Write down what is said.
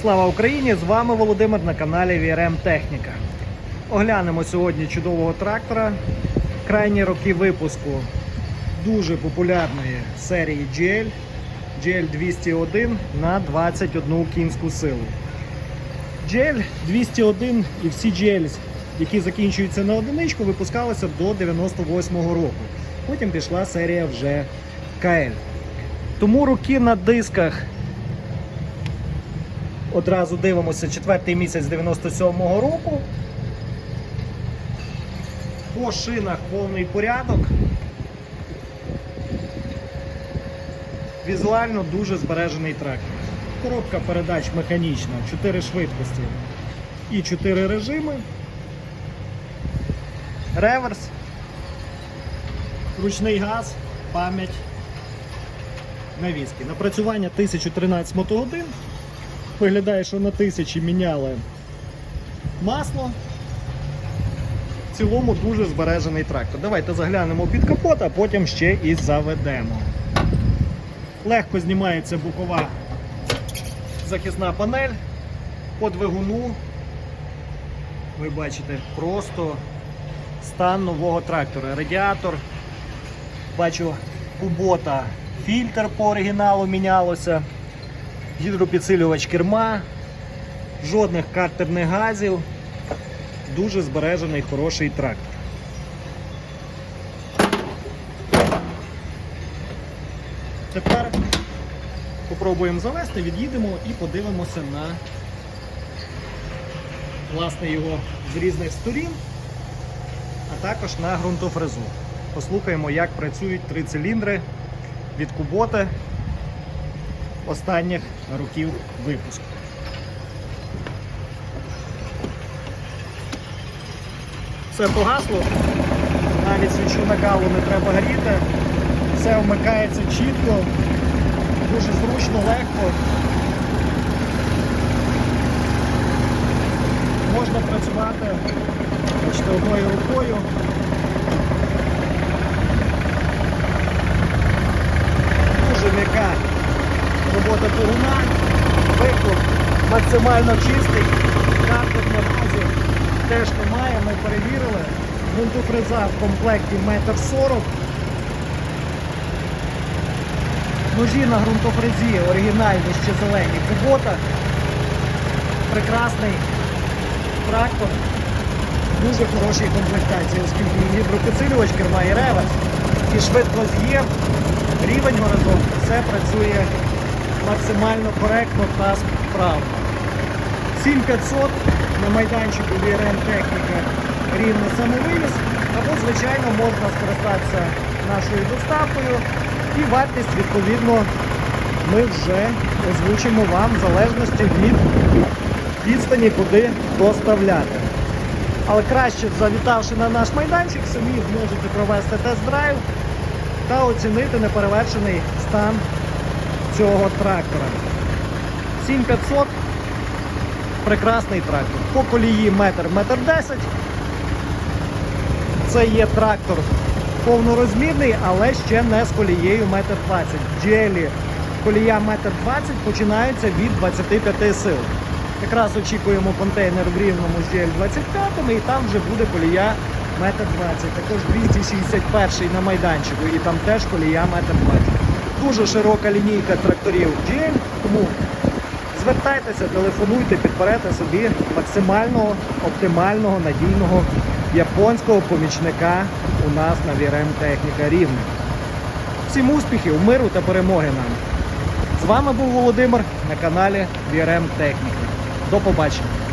Слава Україні! З вами Володимир на каналі VRM Техніка. Оглянемо сьогодні чудового трактора. Крайні роки випуску дуже популярної серії GL GL 201 на 21 кінську силу. GL 201 і всі GL, які закінчуються на одиничку, випускалися до 98-го року. Потім пішла серія вже КЛ. Тому роки на дисках Одразу дивимося четвертий місяць 97-го року. По шинах повний порядок. Візуально дуже збережений трактор. Коробка передач механічна, 4 швидкості і 4 режими. Реверс, ручний газ, пам'ять навіски. Напрацювання 1013 мотогодин. Виглядає, що на тисячі міняли масло. В цілому дуже збережений трактор. Давайте заглянемо під капот, а потім ще і заведемо. Легко знімається бокова захисна панель по двигуну. Ви бачите просто стан нового трактора. Радіатор. Бачу кубота, фільтр по оригіналу мінялося гідропідсилювач керма, жодних картерних газів, дуже збережений хороший трактор. Тепер спробуємо завести, від'їдемо і подивимося на власне його з різних сторін, а також на ґрунтофрезу. Послухаємо, як працюють три циліндри від Куботи останніх років випуску. Все погасло, навіть свічу накалу не треба горіти, все вмикається чітко, дуже зручно, легко. Можна працювати бачите, одною рукою. Максимально чистий, карток на базі теж немає, ми перевірили. Гвинтофреза в комплекті 1,40 м. Ножі на ґрунтофрезі оригінальні ще зелені кубота. Прекрасний трактор. Дуже хорошій комплектації, оскільки і гідропідсилювач керма і реверс, і швидкость є, рівень горизонту, все працює максимально коректно та справно. 7500 на майданчику VRM техніка рівне самовивіз, або, звичайно, можна скористатися нашою доставкою і вартість, відповідно, ми вже озвучимо вам в залежності від відстані, куди доставляти. Але краще, завітавши на наш майданчик, самі зможете провести тест-драйв та оцінити неперевершений стан цього трактора. 7500 прекрасний трактор. По колії метр, метр 10. Це є трактор повнорозмірний, але ще не з колією метр 20. В GL колія метр 20 починається від 25 сил. Якраз очікуємо контейнер в рівному з GL 25 і там вже буде колія метр 20. Також 261 на майданчику і там теж колія метр 20. Дуже широка лінійка тракторів GL, тому звертайтеся, телефонуйте, підберете собі максимального, оптимального, надійного японського помічника у нас на VRM Техніка Рівне. Всім успіхів, миру та перемоги нам! З вами був Володимир на каналі VRM Техніка. До побачення!